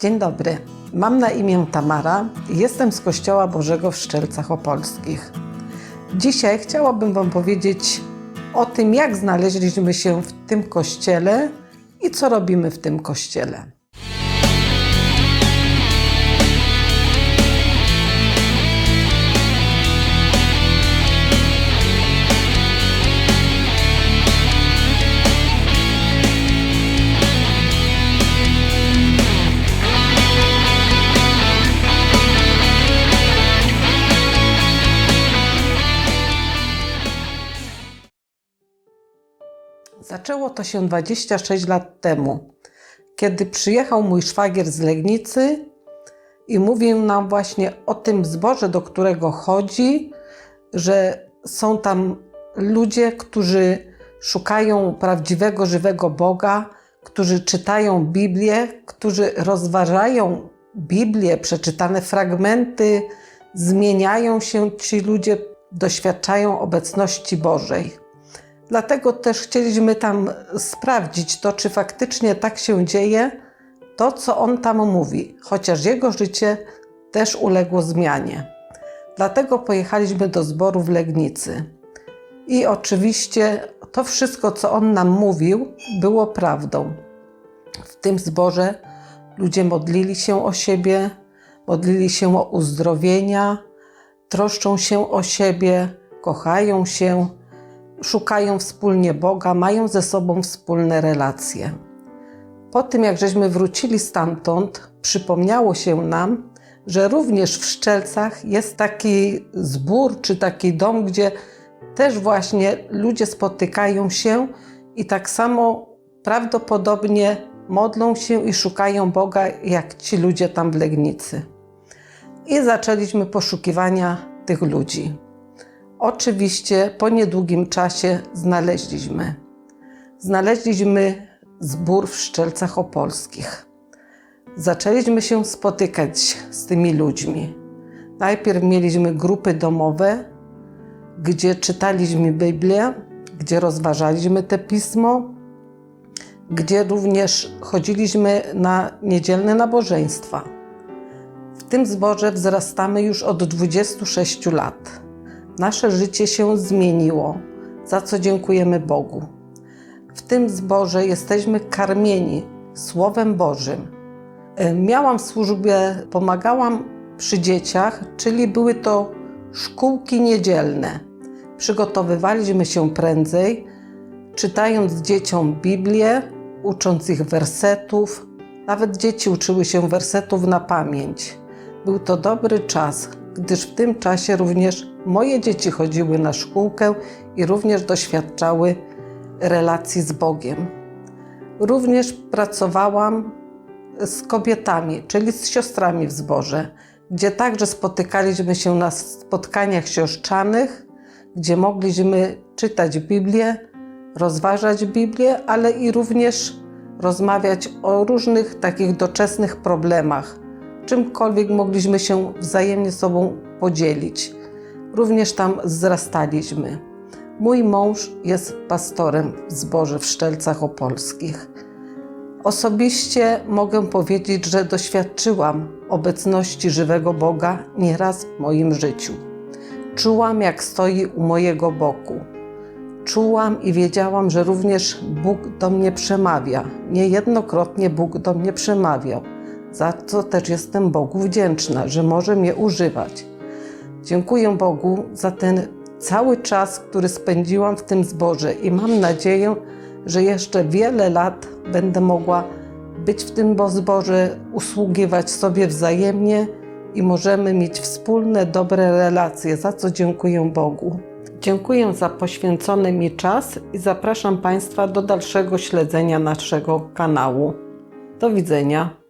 Dzień dobry. Mam na imię Tamara i jestem z Kościoła Bożego w Szczelcach Opolskich. Dzisiaj chciałabym Wam powiedzieć o tym, jak znaleźliśmy się w tym kościele i co robimy w tym kościele. Zaczęło to się 26 lat temu, kiedy przyjechał mój szwagier z Legnicy i mówił nam właśnie o tym zborze, do którego chodzi, że są tam ludzie, którzy szukają prawdziwego, żywego Boga, którzy czytają Biblię, którzy rozważają Biblię, przeczytane fragmenty, zmieniają się ci ludzie, doświadczają obecności Bożej. Dlatego też chcieliśmy tam sprawdzić to, czy faktycznie tak się dzieje, to co on tam mówi, chociaż jego życie też uległo zmianie. Dlatego pojechaliśmy do zboru w Legnicy. I oczywiście to wszystko, co on nam mówił, było prawdą. W tym zborze ludzie modlili się o siebie, modlili się o uzdrowienia, troszczą się o siebie, kochają się, szukają wspólnie Boga, mają ze sobą wspólne relacje. Po tym, jak żeśmy wrócili stamtąd, przypomniało się nam, że również w Szczelcach jest taki zbór czy taki dom, gdzie też właśnie ludzie spotykają się i tak samo prawdopodobnie modlą się i szukają Boga, jak ci ludzie tam w Legnicy. I zaczęliśmy poszukiwania tych ludzi. Oczywiście po niedługim czasie znaleźliśmy. Znaleźliśmy zbór w Szczelcach Opolskich. Zaczęliśmy się spotykać z tymi ludźmi. Najpierw mieliśmy grupy domowe, gdzie czytaliśmy Biblię, gdzie rozważaliśmy te pismo, gdzie również chodziliśmy na niedzielne nabożeństwa. W tym zborze wzrastamy już od 26 lat. Nasze życie się zmieniło, za co dziękujemy Bogu. W tym zborze jesteśmy karmieni Słowem Bożym. E, Miałam w służbie, pomagałam przy dzieciach, czyli były to szkółki niedzielne. Przygotowywaliśmy się prędzej, czytając dzieciom Biblię, ucząc ich wersetów. Nawet dzieci uczyły się wersetów na pamięć. Był to dobry czas, gdyż w tym czasie również moje dzieci chodziły na szkółkę i również doświadczały relacji z Bogiem. Również pracowałam z kobietami, czyli z siostrami w zborze, gdzie także spotykaliśmy się na spotkaniach siostrzanych, gdzie mogliśmy czytać Biblię, rozważać Biblię, ale i również rozmawiać o różnych takich doczesnych problemach, czymkolwiek mogliśmy się wzajemnie sobą podzielić. Również tam wzrastaliśmy. Mój mąż jest pastorem w zborze w Szczelcach Opolskich. Osobiście mogę powiedzieć, że doświadczyłam obecności żywego Boga nieraz w moim życiu. Czułam, jak stoi u mojego boku. Czułam i wiedziałam, że również Bóg do mnie przemawia. Niejednokrotnie Bóg do mnie przemawiał, za co też jestem Bogu wdzięczna, że może mnie używać. Dziękuję Bogu za ten cały czas, który spędziłam w tym zborze i mam nadzieję, że jeszcze wiele lat będę mogła być w tym zborze, usługiwać sobie wzajemnie i możemy mieć wspólne, dobre relacje, za co dziękuję Bogu. Dziękuję za poświęcony mi czas i zapraszam Państwa do dalszego śledzenia naszego kanału. Do widzenia.